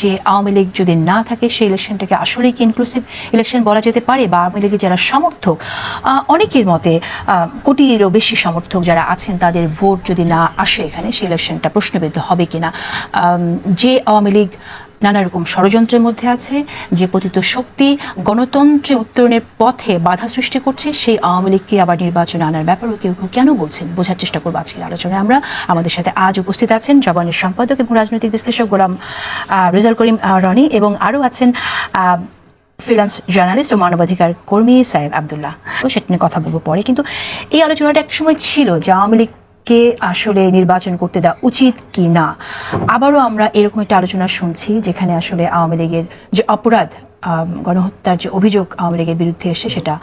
যে আওয়ামী লীগ যদি না থাকে, সেই ইলেকশনটাকে আসলেই কি ইনক্লুসিভ ইলেকশন বলা যেতে পারে বা আওয়ামী লীগের যারা সমর্থক অনেকের মতে কোটিরও বেশি সমর্থক যারা আছেন, তাদের ভোট যদি না আসে এখানে, সেই ইলেকশনটা প্রশ্নবিদ্ধ হবে কিনা। যে আওয়ামী লীগ নানা রকম ষড়যন্ত্রের মধ্যে আছে যে পতিত শক্তি গণতন্ত্রে উত্তরণের পথে বাধা সৃষ্টি করছে সেই আওয়ামী লীগকে আবার নির্বাচনে আনার ব্যাপারেও কেউ কেউ কেন বলছেন? বোঝার চেষ্টা করব আজকের আলোচনায় আমরা। আমাদের সাথে আজ উপস্থিত আছেন জবানের সম্পাদক এবং রাজনৈতিক বিশ্লেষক গোলাম রেজাল করিম রনি এবং আরও আছেন আহ, ফ্রিল্যান্স জার্নালিস্ট ও মানবাধিকার কর্মী সাহেব আবদুল্লাহ। সেটা নিয়ে কথা বলব পরে। কিন্তু এই আলোচনাটা এক সময় ছিল যে আওয়ামী লীগকে আসলে নির্বাচন করতে দেওয়া উচিত কি না আবারও আমরা এরকম একটা আলোচনা শুনছি, যেখানে আসলে আওয়ামী লীগের যে অপরাধ গণহত্যার যে অভিযোগ আওয়ামী লীগের বিরুদ্ধে এসে সেটা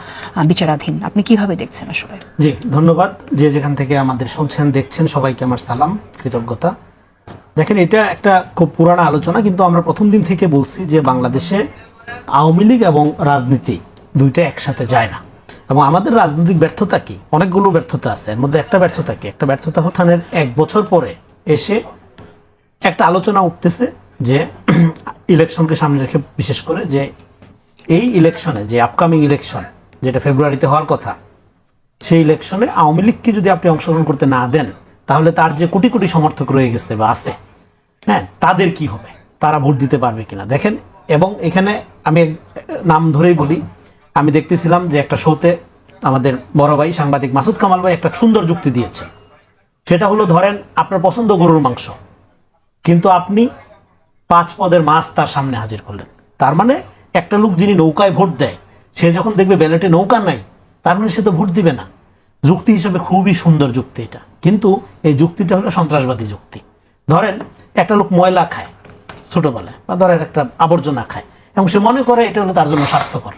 বিচারাধীন। আপনি কীভাবে দেখছেন আসলে? জি, ধন্যবাদ। যে যেখান থেকে আমাদের শুনছেন, দেখছেন, সবাইকে আমার সালাম, কৃতজ্ঞতা। দেখেন, এটা একটা খুব পুরানো আলোচনা, কিন্তু আমরা প্রথম দিন থেকে বলছি যে বাংলাদেশে আওয়ামী লীগ এবং রাজনীতি দুইটা একসাথে যায় না। এবং আমাদের রাজনৈতিক ব্যর্থতা কি? অনেকগুলো ব্যর্থতা আছে। এর মধ্যে একটা ব্যর্থতা কি? একটা ব্যর্থতা হঠানের এক বছর পরে এসে একটা আলোচনা উঠতেছে যে ইলেকশনকে সামনে রেখে বিশেষ করে যে এই ইলেকশনে, যে আপকামিং ইলেকশন যেটা ফেব্রুয়ারিতে হওয়ার কথা, সেই ইলেকশনে আওয়ামী লীগকে যদি আপনি অংশগ্রহণ করতে না দেন, তাহলে তার যে কোটি কোটি সমর্থক রয়ে গেছে বা আছে হ্যাঁ তাদের কি হবে? তারা ভোট দিতে পারবে কিনা? দেখেন, এবং এখানে আমি নাম ধরেই বলি আমি দেখতেছিলাম যে একটা শোতে আমাদের বড় ভাই সাংবাদিক মাসুদ কামাল ভাই একটা সুন্দর যুক্তি দিয়েছে। সেটা হলো, ধরেন আপনার পছন্দ গরুর মাংস, কিন্তু আপনি পাঁচ পদের মাছ তার সামনে হাজির করলেন। তার মানে একটা লোক যিনি নৌকায় ভোট দেয়, সে যখন দেখবে ব্যালটে নৌকা নাই, তার মানে সে তো ভোট দিবে না। যুক্তি হিসেবে খুবই সুন্দর যুক্তি এটা। কিন্তু এই যুক্তিটা হলো সন্ত্রাসবাদী যুক্তি। ধরেন একটা লোক ময়লা খায় ছোটবেলায়, বা ধরেন একটা আবর্জনা খায়, এবং সে মনে করে এটা হলো তার জন্য স্বাস্থ্যকর।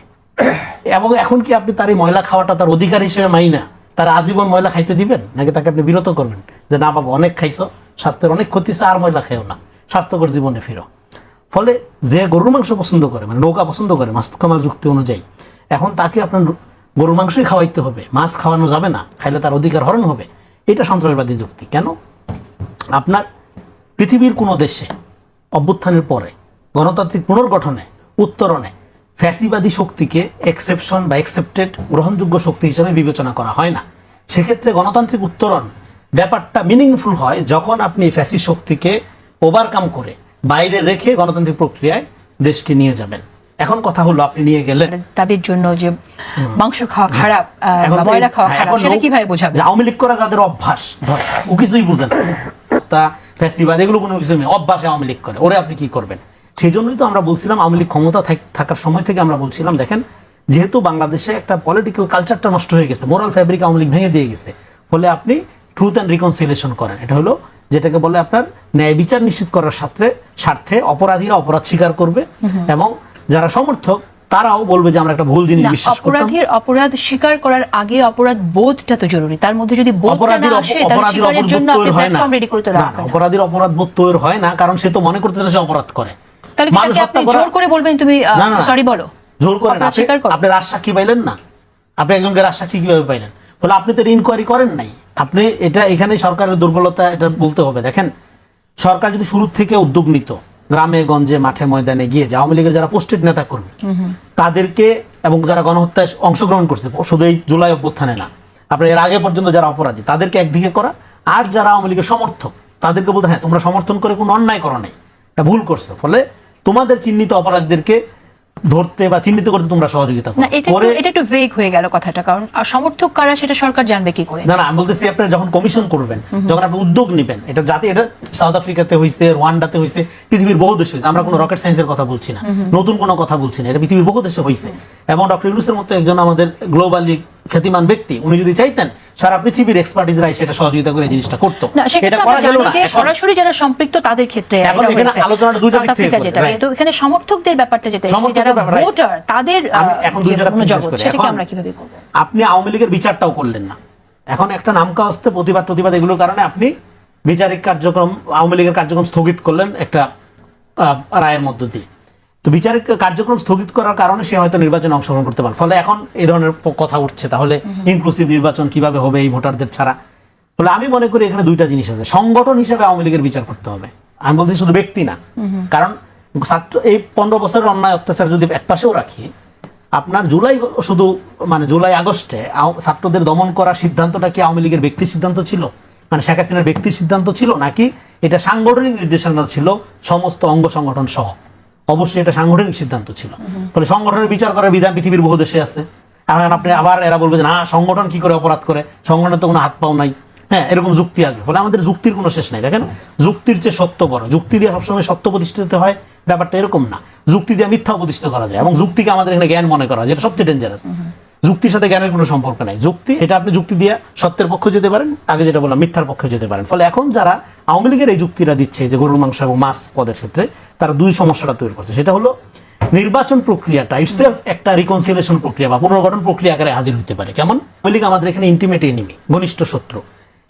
এবং এখন কি আপনি তার এই ময়লা খাওয়াটা তার অধিকার হিসেবে মাই না? তার আজীবন ময়লা খাইতে দিবেন? নাকি তাকে আপনি বিরত করবেন? যে না বাবা, অনেক খাইছো, স্বাস্থ্যের অনেক ক্ষতি আর ময়লা খেও না। স্বাস্থ্যকর জীবনে ফিরো। ফলে যে গরুর মাংস পছন্দ করে মানে নৌকা পছন্দ করে মাসুদ কামাল যুক্তি অনুযায়ী, এখন তাকে আপনার গরুর মাংসই খাওয়াইতে হবে। মাছ খাওয়ানো যাবে না, খাইলে তার অধিকার হরণ হবে। এটা সন্ত্রাসবাদী যুক্তি। কেন? আপনার পৃথিবীর কোনো দেশে অভ্যুত্থানের পরে গণতান্ত্রিক পুনর্গঠনে উত্তরণে ফ্যাসিবাদী শক্তিকে এক্সেপশন বা একসেপ্টেড গ্রহণযোগ্য শক্তি হিসেবে বিবেচনা করা হয় না। সেক্ষেত্রে গণতান্ত্রিক উত্তরণ ব্যাপারটা মিনিংফুল হয় যখন আপনি ফ্যাসি শক্তিকে ওভারকাম করে বাইরে রেখে গণতান্ত্রিক প্রক্রিয়ায় দেশকে নিয়ে যাবেন। এখন কথা হলো আপনি নিয়ে গেলেন। তাদের জন্য যে মাংস খাওয়া খারাপ তো ময়লা খাওয়া হ্যাঁ, খারাপ সেটা কীভাবে বোঝাবে? আওয়ামী লীগ করা যাদের অভ্যাস ও কিছুই বুঝে না। তা ফেস্টিভাল এগুলো কোনো কিছু নেই অভ্যাসে আওয়ামী লীগ করে ওরে আপনি কি করবেন? সেই জন্যই তো আমরা বলছিলাম আওয়ামী লীগ ক্ষমতা থাকার সময় থেকে আমরা বলছিলাম দেখেন যেহেতু বাংলাদেশে একটা পলিটিক্যাল কালচারটা নষ্ট হয়ে গেছে মোরাল ফ্যাব্রিক আওয়ামী লীগ ভেঙে দিয়ে গেছে ফলে আপনি ট্রুথ অ্যান্ড রিকনসিলেশন করেন। এটা হলো যেটাকে বলে আপনার ন্যায় বিচার নিশ্চিত করার সাথে স্বার্থে অপরাধীরা অপরাধ স্বীকার করবে এবং যারা সমর্থক তারাও বলবে যে আমরা একটা ভুল জিনিস বিশ্বাস করতাম। অপরাধীর অপরাধ স্বীকার করার আগে অপরাধ বোধটা তো জরুরি। তার মধ্যে যদি বোধটা অপরাধীর না আসে তার স্বীকারের অপরাধ জন্য বোধ আপনি তৈরি হয় না। প্ল্যাটফর্ম রেডি করতে না, না, রাখবেন অপরাধীর অপরাধ বোধ তৈরি হয় না কারণ সে তো মনে করতে সে অপরাধ করে। তাহলে আপনি জোর করে বলবেন তুমি না, না, না। সরি বলো? জোর করেন অপরাধ আপনি করো। রাজসাক্ষী পাইলেন না। আপনি একজনকে রাজসাক্ষী কীভাবে পাইলেন? বলে আপনি তো ইনকোয়ারি করেন নাই। আপনি এটা এখানে সরকারের দুর্বলতা এটা বলতে হবে। দেখেন সরকার যদি শুরু থেকে উদ্যোগ নিত গ্রামে গঞ্জে মাঠে ময়দানে গিয়ে যে আওয়ামী লীগের যারা পোস্টেড নেতা কর্মী তাদেরকে এবং যারা গণহত্যায় অংশগ্রহণ করছে শুধু এই জুলাই অভ্যুত্থানে না আপনার এর আগে পর্যন্ত যারা অপরাধী তাদেরকে একদিকে করা। আর যারা আওয়ামী লীগের সমর্থক তাদেরকে বলতে হ্যাঁ তোমরা সমর্থন করে কোনো অন্যায় করো নাই এটা ভুল করছ। ফলে তোমাদের চিহ্নিত অপরাধীদেরকে ধরতে বা চিহ্নিত করতে তোমরা সহযোগিতা করো। না এটা একটু ভেগ হয়ে গেল কথাটা কারণ সমর্থক কারা সেটা সরকার জানবে কি করে? না না আমি বলতেছি আপনারা যখন কমিশন করবেন যখন আপনি উদ্যোগ নেবেন এটা যাতে এটা সাউথ আফ্রিকাতে হয়েছে রোয়ান্ডাতে হয়েছে পৃথিবীর বহু দেশে হয়েছে আমরা কোনো রকেট সায়েন্সের কথা বলছি না। নতুন কোনো কথা বলছি না এটা পৃথিবীর বহু দেশে হয়েছে এবং ডক্টর ইউনুসের মতো একজন আমাদের গ্লোবালি খ্যাতিমান ব্যক্তি উনি যদি চাইতেন সারা পৃথিবীর এক্সপার্টিজরা সেটা সহযোগিতা করে জিনিসটা করতো। এটা করা গেল না। সরাসরি যারা সম্পৃক্ত তাদের ক্ষেত্রে এখন এখানে আলোচনাটা দুই দিক থেকে যেটা. তো এখানে সমর্থকদের ব্যাপারটা যেটা সমর্থকদের যারা ভোটার তাদের আমি এখন দুই জায়গা থেকে সেটাকে আমরা কীভাবে করব? আপনি আওয়ামী লীগের বিচারটাও করলেন না। এখন একটা নামকা আসতে প্রতিবাদ প্রতিবাদ এগুলোর কারণে আপনি বিচারিক কার্যক্রম আওয়ামী লীগের কার্যক্রম স্থগিত করলেন একটা আহ, রায়ের মধ্য দিয়ে। তো বিচারিক কার্যক্রম স্থগিত করার কারণে সে হয়তো নির্বাচনে অংশগ্রহণ করতে পারে ফলে এখন এই ধরনের কথা উঠছে। তাহলে ইনক্লুসিভ নির্বাচন কীভাবে হবে এই ভোটারদের ছাড়া? ফলে আমি মনে করি এখানে দুইটা জিনিস আছে। সংগঠন হিসেবে আওয়ামী লীগের বিচার করতে হবে। আমি বলছি শুধু ব্যক্তি না। কারণ ছাত্র এই পনেরো বছরের অন্যায় অত্যাচার যদি এক পাশেও রাখি আপনার জুলাই শুধু মানে জুলাই আগস্টে ছাত্রদের দমন করার সিদ্ধান্তটা কি আওয়ামী লীগের ব্যক্তির সিদ্ধান্ত ছিল? মানে শেখ হাসিনার ব্যক্তির সিদ্ধান্ত ছিল নাকি এটা সাংগঠনিক নির্দেশনা ছিল সমস্ত অঙ্গ সংগঠন সহ? অবশ্যই এটা সাংগঠনিক সিদ্ধান্ত ছিল। ফলে সংগঠনের বিচার করার বিধান পৃথিবীর বহু দেশে আছে। এখন আপনি আবার এরা বলবে না, সংগঠন কি করে অপরাধ করে? সংগঠনের তো কোনো হাত পাও নাই। হ্যাঁ এরকম যুক্তি আসবে। ফলে আমাদের যুক্তির কোনো শেষ নাই। দেখেন, যুক্তির চেয়ে সত্য বড়। যুক্তি দিয়ে সবসময় সত্য প্রতিষ্ঠিত হয়, ব্যাপারটা এরকম না। যুক্তি দিয়ে মিথ্যা প্রতিষ্ঠিত করা যায় এবং যুক্তিকে আমাদের এখানে জ্ঞান মনে করা হয়, যেটা সবচেয়ে ডেঞ্জারাস যুক্তির সাথে জ্ঞানের কোনো সম্পর্ক নাই। যুক্তি, এটা আপনি যুক্তি দিয়ে সত্যের পক্ষে যেতে পারেন, আগে যেটা বললাম, মিথ্যার পক্ষে যেতে পারেন। ফলে এখন যারা আওয়ামী লীগের এই যুক্তিটা দিচ্ছে যে গরুর মাংস এবং মাছ পদের ক্ষেত্রে, তারা দুই সমস্যাটা তৈরি করছে। সেটা হলো নির্বাচন প্রক্রিয়াটা ইটসেলফ একটা রিকনসিলেশন প্রক্রিয়া বা পুনর্গঠন প্রক্রিয়া আকারে হাজির হতে পারে। কেমন? আওয়ামী লীগ আমাদের এখানে ইন্টিমেট এনিমি ঘনিষ্ঠ শত্রু।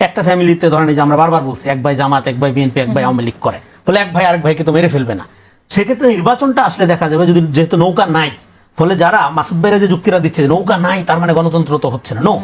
একটা ফ্যামিলিতে ধরেন যে আমরা বারবার বলছি, এক ভাই জামাত, এক ভাই বিএনপি এক ভাই আওয়ামী লীগ করে। ফলে এক ভাই আরেক ভাইকে তো মেরে ফেলবে না। সেক্ষেত্রে নির্বাচনটা আসলে দেখা যাবে যদি যেহেতু নৌকা নাই ফলে যারা মাসুদ ভাইরা যে যুক্তিরা দিচ্ছে নৌকা নাই, তার মানে গণতন্ত্র তো হচ্ছে না। নো,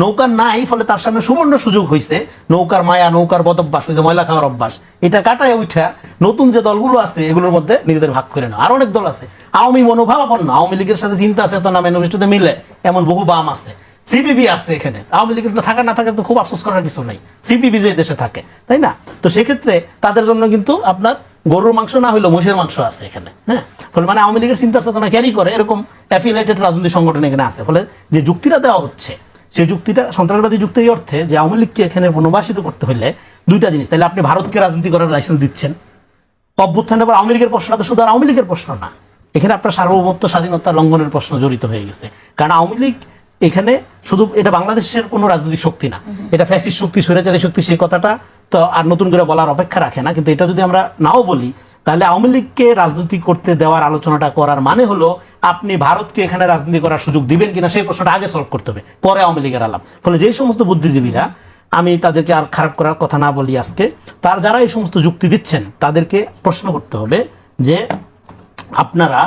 নৌকা নাই, ফলে তার সামনে সুবর্ণ সুযোগ হয়েছে নৌকার মায়া, নৌকার বদভ্যাস হয়েছে ময়লা খাওয়ার অভ্যাস, এটা কাটায় উঠা। নতুন যে দলগুলো আছে, এগুলোর মধ্যে নিজেদের ভাগ করে নাও। আর অনেক দল আছে। আওয়ামী মনোভাবাপন্ন, আওয়ামী লীগের সাথে চিন্তা আছে তো না ম্যানিফেস্টোতে মিলে, এমন বহু বাম আছে। সিপিবি আছে এখানে। আওয়ামী লীগের থাকা না থাকার তো খুব আফসোস করার কিছু নাই। সিপিবি যে দেশে থাকে, তাই না? তো সেক্ষেত্রে তাদের জন্য কিন্তু আপনার গরুর মাংস না হইলেও মহিষের মাংস আছে এখানে হ্যাঁ? ফলে মানে আওয়ামী লীগের চিন্তা চেতনা ক্যারি করে, এরকম অ্যাফিলেটেড রাজনৈতিক সংগঠন এখানে আছে ফলে যে যুক্তিটা দেওয়া হচ্ছে, সেই যুক্তিটা, সন্ত্রাসবাদী যুক্তি এই অর্থে যে আওয়ামী লীগকে এখানে পুনর্বাসিত করতে হলে দুইটা জিনিস, তাহলে আপনি ভারতকে রাজনীতি করার লাইসেন্স দিচ্ছেন। অভ্যুত্থানের পর আওয়ামী লীগের প্রশ্নটা তো শুধু আর আওয়ামী লীগের প্রশ্ন না। এখানে আপনার সার্বভৌমত্ব, স্বাধীনতা লঙ্ঘনের প্রশ্ন জড়িত হয়ে গেছে। কারণ আওয়ামী লীগ এখানে শুধু, এটা বাংলাদেশের কোনো রাজনৈতিক শক্তি না। এটা ফ্যাসিস্ট শক্তি, স্বৈরাচারী শক্তি, সেই কথাটা তো আর নতুন করে বলার অপেক্ষা রাখে না। কিন্তু এটা যদি আমরা নাও বলি তাহলে আওয়ামী লীগকে রাজনীতি করতে দেওয়ার আলোচনাটা করার মানে হলো, আপনি ভারতকে এখানে রাজনীতি করার সুযোগ দিবেন কিনা সেই প্রশ্নটা আগে সলভ করতে হবে, পরে আওয়ামী লীগের আলাপ। ফলে যেই সমস্ত বুদ্ধিজীবীরা, আমি তাদেরকে আর খারাপ করার কথা না বলি আজকে, তার যারা এই সমস্ত যুক্তি দিচ্ছেন, তাদেরকে প্রশ্ন করতে হবে যে আপনারা,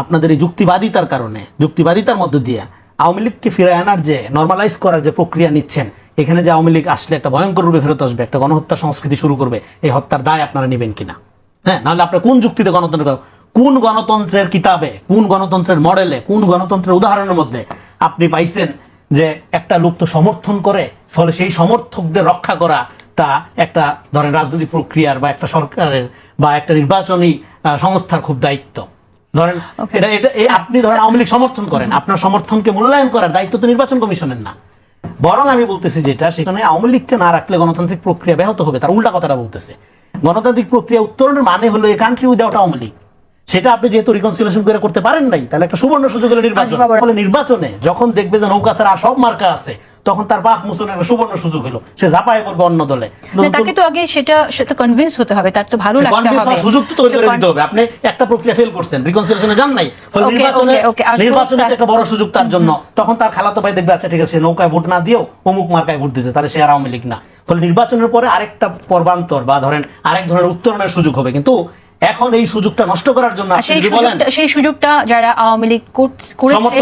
আপনাদের এই যুক্তিবাদিতার কারণে, যুক্তিবাদিতার মধ্য দিয়ে আওয়ামী লীগকে ফিরে আনার যে নর্মালাইজ করার যে প্রক্রিয়া নিচ্ছেন, এখানে যে আওয়ামী লীগ আসলে একটা ভয়ঙ্কর রূপে ফেরত আসবে, একটা গণহত্যা সংস্কৃতি শুরু করবে, এই হত্যার দায় আপনারা নেবেন কিনা? হ্যাঁ নাহলে আপনার কোন যুক্তিতে গণতন্ত্র কোন গণতন্ত্রের কিতাবে কোন গণতন্ত্রের মডেলে কোন গণতন্ত্রের উদাহরণের মধ্যে আপনি পাইছেন যে একটা লোক তো সমর্থন করে ফলে সেই সমর্থকদের রক্ষা করা তা একটা ধরেন রাজনৈতিক প্রক্রিয়ার বা একটা সরকারের বা একটা নির্বাচনী সংস্থার খুব দায়িত্ব। ধরেন এটা এটা আপনি ধরেন আওয়ামী লীগ সমর্থন করেন আপনার সমর্থনকে মূল্যায়ন করার দায়িত্ব তো নির্বাচন কমিশনের না। বরং আমি বলতেছি যেটা সেখানে আওয়ামী লীগকে না রাখলে গণতান্ত্রিক প্রক্রিয়া ব্যাহত হবে তার উল্টা কথাটা বলতেছে। গণতান্ত্রিক প্রক্রিয়া উত্তরণের মানে হলো a country without Awami League. সেটা আপনি যেহেতু রিকনসিলেশন করে করতে পারেন নাই তাহলে একটা সুবর্ণ সুযোগ হলো নির্বাচন। ফলে নির্বাচনে যখন দেখবে যে নৌকা ছাড়া সব মার্কা আছে তখন তার বাপ একটা সুবর্ণ সুযোগ হলো। সে ঝাঁপায় পড়বে অন্য দলে। তাকে তো আগে সেটা সে তো কনভিন্স হতে হবে তার তো ভালো লাগতে হবে। সুযোগ তো তৈরি করে দিতে হবে। আপনি একটা প্রক্রিয়া ফেল করছেন রিকনসিলেশনে যান নাই। ফলে নির্বাচনে নির্বাচনে একটা বড় সুযোগ তার জন্য। তখন তার খালাতো ভাই দেখবে আচ্ছা ঠিক আছে নৌকায় ভোট না দিয়েও অমুক মার্কায় ভোট দিয়েছে তাহলে সে আর আওয়ামী লীগ না। ফলে নির্বাচনের পরে আরেকটা পর্বান্তর বা ধরেন আরেক ধরনের উত্তরণের সুযোগ হবে। কিন্তু এখন এই সুযোগটা নষ্ট করার জন্য সেই সুযোগটা যারা আওয়ামী লীগ করেছে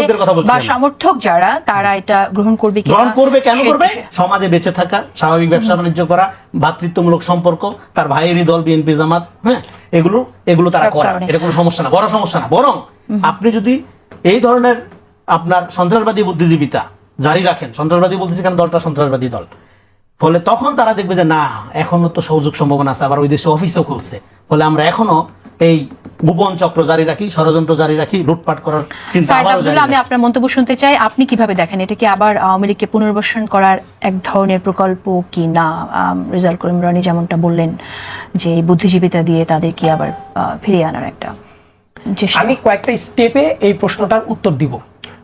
বা সমর্থক যারা তারা এটা গ্রহণ করবে গ্রহণ করবে কেন করবে? সমাজে বেঁচে থাকা স্বাভাবিক ব্যবসা বাণিজ্য করা ভাতৃত্বমূলক সম্পর্ক তার ভাইয়েরই দল বিএনপি জামাত হ্যাঁ এগুলো এগুলো তারা করে। এটা কোনো সমস্যা না বড় সমস্যা না। বরং আপনি যদি এই ধরনের আপনার সন্ত্রাসবাদী বুদ্ধিজীবিতা জারি রাখেন সন্ত্রাসবাদী বলতেছি কেন দলটা সন্ত্রাসবাদী দল? ফলে তখন তারা দেখবে যে না এখনও তো সুযোগ সম্ভাবনা আছে আবার ওই দেশে অফিসও খুলছে। ফলে আমরা এখনও এই গোপন চক্র জারি রাখি ষড়যন্ত্র জারি রাখি লুটপাট করার চিন্তা আমি আপনার মন্তব্য শুনতে চাই আপনি কীভাবে দেখেন? এটা কি আবার আওয়ামী লীগকে পুনর্বাসন করার এক ধরনের প্রকল্প কি? না রেজাল্ট করিম রানী যেমনটা বললেন যে বুদ্ধিজীবিতা দিয়ে তাদেরকে আবার আহ, ফিরিয়ে আনার একটা। আমি কয়েকটা স্টেপে এই প্রশ্নটার উত্তর দিব।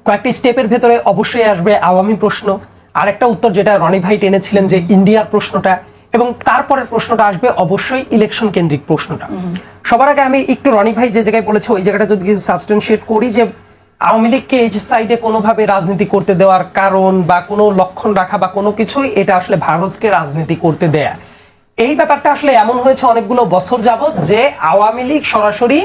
কয়েকটা স্টেপের ভেতরে অবশ্যই আসবে আওয়ামী প্রশ্ন আরেকটা উত্তর যেটা রনি ভাই টেনেছিলেন যে ইন্ডিয়ার প্রশ্নটা এবং তারপরের প্রশ্নটা আসবে অবশ্যই ইলেকশন কেন্দ্রিক প্রশ্নটা। সবার আগে আমি একটু রনি ভাই যে জায়গায় বলেছে, ওই জায়গাটা যদি কিছু সাবস্টেন্সিয়েট করি যে আওয়ামী লীগকে এই সাইডে কোনোভাবে রাজনীতি করতে দেওয়ার কারণ বা কোনো লক্ষণ রাখা বা কোনো কিছুই এটা আসলে ভারতকে রাজনীতি করতে দেয়া। এই ব্যাপারটা আসলে এমন হয়েছে অনেকগুলো বছর যাবৎ যে আওয়ামী লীগ সরাসরি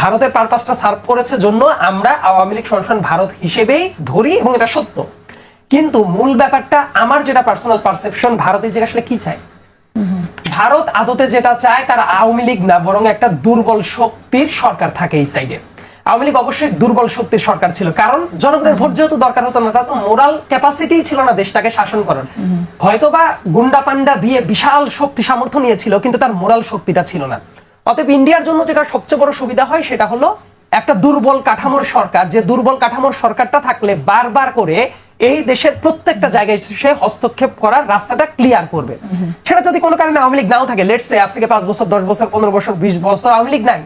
ভারতের পারপাসটা সার্ভ করেছে জন্য আমরা আওয়ামী লীগ সরাসরি ভারত হিসেবেই ধরি এবং এটা সত্য। কিন্তু মূল ব্যাপারটা আমার যেটা পার্সোনাল পারসেপশন ভারতে যে আসলে কি চায়? ভারত আদতে যেটা চায়, তার আওয়ামী লীগ না, বরং একটা দুর্বল শক্তির সরকার থাকে এই সাইডে আওয়ামী লীগ অবশ্যই দুর্বল শক্তির সরকার ছিল, কারণ জনগণের ভোট যেহেতু দরকার হতো না, তার তো মোরাল ক্যাপাসিটি ছিল না দেশটাকে শাসন করার। হয়তোবা গুন্ডা পান্ডা দিয়ে বিশাল শক্তি সামর্থ্য নিয়েছিল, কিন্তু তার মোরাল শক্তিটা ছিল না। অতএব ইন্ডিয়ার জন্য যেটা সবচেয়ে বড় সুবিধা হয়, সেটা হলো একটা দুর্বল কাঠামোর সরকার। যে দুর্বল কাঠামোর সরকারটা থাকলে বারবার করে এই দেশের প্রত্যেকটা জায়গায় সে হস্তক্ষেপ করার রাস্তাটা ক্লিয়ার করবে। সেটা যদি কোনো কারণে আওয়ামী লীগ নাও থাকে লেটসে আজ থেকে পাঁচ বছর দশ বছর পনেরো বছর বিশ বছর আওয়ামী লীগ নাই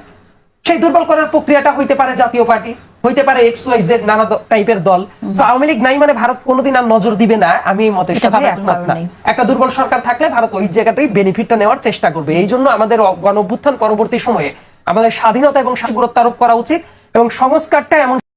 সেই দুর্বল করার প্রক্রিয়াটা হইতে পারে জাতীয় পার্টি হইতে পারে এক্স ওয়াই জেড নানা টাইপের দল। তো আওয়ামী লীগ নাই মানে ভারত কোনোদিন আর নজর দিবে না আমি এই একমত না। একটা দুর্বল সরকার থাকলে ভারত ওই জায়গাটাই বেনিফিটটা নেওয়ার চেষ্টা করবে। এই জন্য আমাদের গণ অভ্যুত্থান পরবর্তী সময়ে আমাদের স্বাধীনতা এবং সাগুরত্ব আরোপ করা উচিত এবং সংস্কারটা এমন